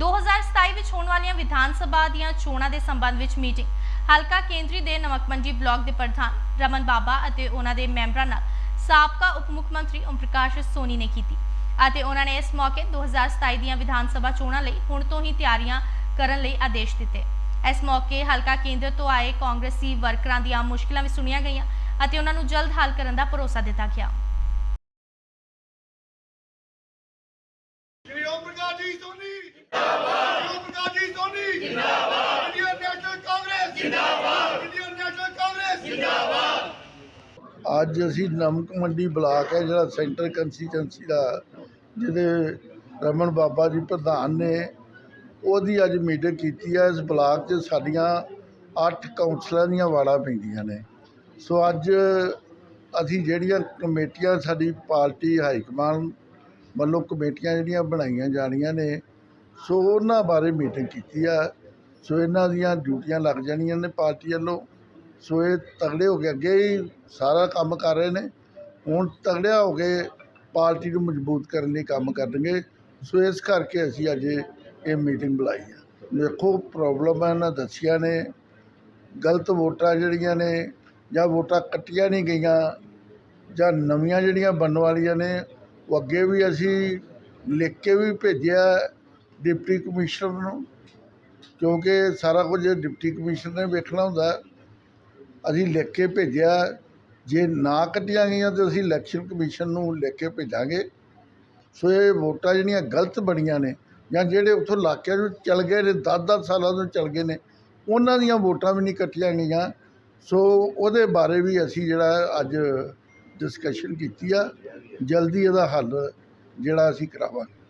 2027 ਵਿੱਚ ਹੋਣ ਵਾਲੀਆਂ ਵਿਧਾਨ ਸਭਾ ਦੀਆਂ ਚੋਣਾਂ ਦੇ ਸੰਬੰਧ ਵਿੱਚ ਮੀਟਿੰਗ। ਹਲਕਾ ਕੇਂਦਰੀ ਦੇ ਨਮਕਮੰਡੀ ਬਲਾਕ ਦੇ ਪ੍ਰਧਾਨ ਰਮਨ ਬਾਬਾ ਅਤੇ ਉਹਨਾਂ ਦੇ ਮੈਂਬਰਾਂ ਨਾਲ ਸਾਬਕਾ ਉਪ ਮੁੱਖ ਮੰਤਰੀ ਓਮ ਪ੍ਰਕਾਸ਼ ਸੋਨੀ ਨੇ ਕੀਤੀ ਅਤੇ ਉਹਨਾਂ ਨੇ ਇਸ ਮੌਕੇ 2027 ਦੀਆਂ ਵਿਧਾਨ ਸਭਾ ਚੋਣਾਂ ਲਈ ਹੁਣ ਤੋਂ ਹੀ ਤਿਆਰੀਆਂ ਕਰਨ ਲਈ ਆਦੇਸ਼ ਦਿੱਤੇ। ਇਸ ਮੌਕੇ ਹਲਕਾ ਕੇਂਦਰ ਤੋਂ ਆਏ ਕਾਂਗਰਸੀ ਵਰਕਰਾਂ ਦੀਆਂ ਮੁਸ਼ਕਲਾਂ ਵੀ ਸੁਣੀਆਂ ਗਈਆਂ ਅਤੇ ਉਹਨਾਂ ਨੂੰ ਜਲਦ ਹੱਲ ਕਰਨ ਦਾ ਭਰੋਸਾ ਦਿੱਤਾ ਗਿਆ। ਸ਼੍ਰੀ ਓਮ ਪ੍ਰਕਾਸ਼ ਜੀ, ਸੋਨੀ ਜਿੰਦਾਬਾਦ ਓਮ ਪ੍ਰਕਾਸ਼ ਜੀ ਸੋਨੀ ਜਿੰਦਾਬਾਦ। ਇੰਡੀਅਨ ਨੈਸ਼ਨਲ ਕਾਂਗਰਸ ਜਿੰਦਾਬਾਦ ਇੰਡੀਅਨ ਨੈਸ਼ਨਲ ਕਾਂਗਰਸ ਜਿੰਦਾਬਾਦ ਅੱਜ ਅਸੀਂ ਨਮਕ ਮੰਡੀ ਬਲਾਕ ਹੈ, ਜਿਹੜਾ ਸੈਂਟਰ ਕੰਸਟੀਚੁਐਂਸੀ ਦਾ, ਜਿਹਦੇ ਰਮਨ ਬਾਬਾ ਜੀ ਪ੍ਰਧਾਨ ਨੇ ਉਹਦੀ ਅੱਜ ਮੀਟਿੰਗ ਕੀਤੀ ਹੈ। ਇਸ ਬਲਾਕ 'ਚ ਸਾਡੀਆਂ 8 ਕਾਉਂਸਲਰਾਂ ਦੀਆਂ ਵਾੜਾਂ ਪੈਂਦੀਆਂ ਨੇ। ਸੋ ਅੱਜ ਅਸੀਂ ਜਿਹੜੀਆਂ ਕਮੇਟੀਆਂ ਸਾਡੀ ਪਾਰਟੀ ਹਾਈ ਕਮਾਂਡ ਵੱਲੋਂ ਕਮੇਟੀਆਂ ਜਿਹੜੀਆਂ ਬਣਾਈਆਂ ਜਾਣੀਆਂ ਨੇ ਸੋ ਉਹਨਾਂ ਬਾਰੇ ਮੀਟਿੰਗ ਕੀਤੀ ਆ। ਸੋ ਇਹਨਾਂ ਦੀਆਂ ਡਿਊਟੀਆਂ ਲੱਗ ਜਾਣੀਆਂ ਨੇ ਪਾਰਟੀ ਵੱਲੋਂ। ਸੋ ਇਹ ਤਗੜੇ ਹੋ ਕੇ ਅੱਗੇ ਹੀ ਸਾਰਾ ਕੰਮ ਕਰ ਰਹੇ ਨੇ। ਹੁਣ ਤਗੜਿਆ ਹੋ ਕੇ ਪਾਰਟੀ ਨੂੰ ਮਜ਼ਬੂਤ ਕਰਨ ਲਈ ਕੰਮ ਕਰਨਗੇ। ਸੋ ਇਸ ਕਰਕੇ ਅਸੀਂ ਅੱਜ ਇਹ ਮੀਟਿੰਗ ਬੁਲਾਈ ਆ। ਦੇਖੋ, ਪ੍ਰੋਬਲਮ ਹੈ ਇਹਨਾਂ ਦੱਸੀਆਂ ਨੇ। ਗਲਤ ਵੋਟਾਂ ਜਿਹੜੀਆਂ ਨੇ ਜਾਂ ਵੋਟਾਂ ਕੱਟੀਆਂ ਨਹੀਂ ਗਈਆਂ ਜਾਂ ਨਵੀਆਂ ਜਿਹੜੀਆਂ ਬਣਨ ਵਾਲੀਆਂ ਨੇ, ਉਹ ਅੱਗੇ ਵੀ ਅਸੀਂ ਲਿਖ ਕੇ ਵੀ ਭੇਜਿਆ। ਡਿਪਟੀ ਕਮਿਸ਼ਨਰ ਨੂੰ, ਕਿਉਂਕਿ ਸਾਰਾ ਕੁਝ ਡਿਪਟੀ ਕਮਿਸ਼ਨਰ ਨੇ ਵੇਖਣਾ ਹੁੰਦਾ। ਅਸੀਂ ਲਿਖ ਕੇ ਭੇਜਿਆ, ਜੇ ਨਾ ਕੱਟੀਆਂ ਗਈਆਂ ਤਾਂ ਅਸੀਂ ਇਲੈਕਸ਼ਨ ਕਮਿਸ਼ਨ ਨੂੰ ਲਿਖ ਕੇ ਭੇਜਾਂਗੇ। ਸੋ ਇਹ ਵੋਟਾਂ ਜਿਹੜੀਆਂ ਗਲਤ ਬਣੀਆਂ ਨੇ, ਜਾਂ ਜਿਹੜੇ ਉੱਥੋਂ ਇਲਾਕਿਆਂ ਨੂੰ ਚਲ ਗਏ ਨੇ 10-10 ਸਾਲਾਂ ਤੋਂ ਚਲ ਗਏ ਨੇ, ਉਹਨਾਂ ਦੀਆਂ ਵੋਟਾਂ ਵੀ ਨਹੀਂ ਕੱਟੀਆਂ ਗਈਆਂ। ਸੋ ਉਹਦੇ ਬਾਰੇ ਵੀ ਅਸੀਂ ਜਿਹੜਾ ਅੱਜ ਡਿਸਕਸ਼ਨ ਕੀਤੀ ਆ, ਜਲਦੀ ਇਹਦਾ ਹੱਲ ਜਿਹੜਾ ਅਸੀਂ ਕਰਾਵਾਂਗੇ।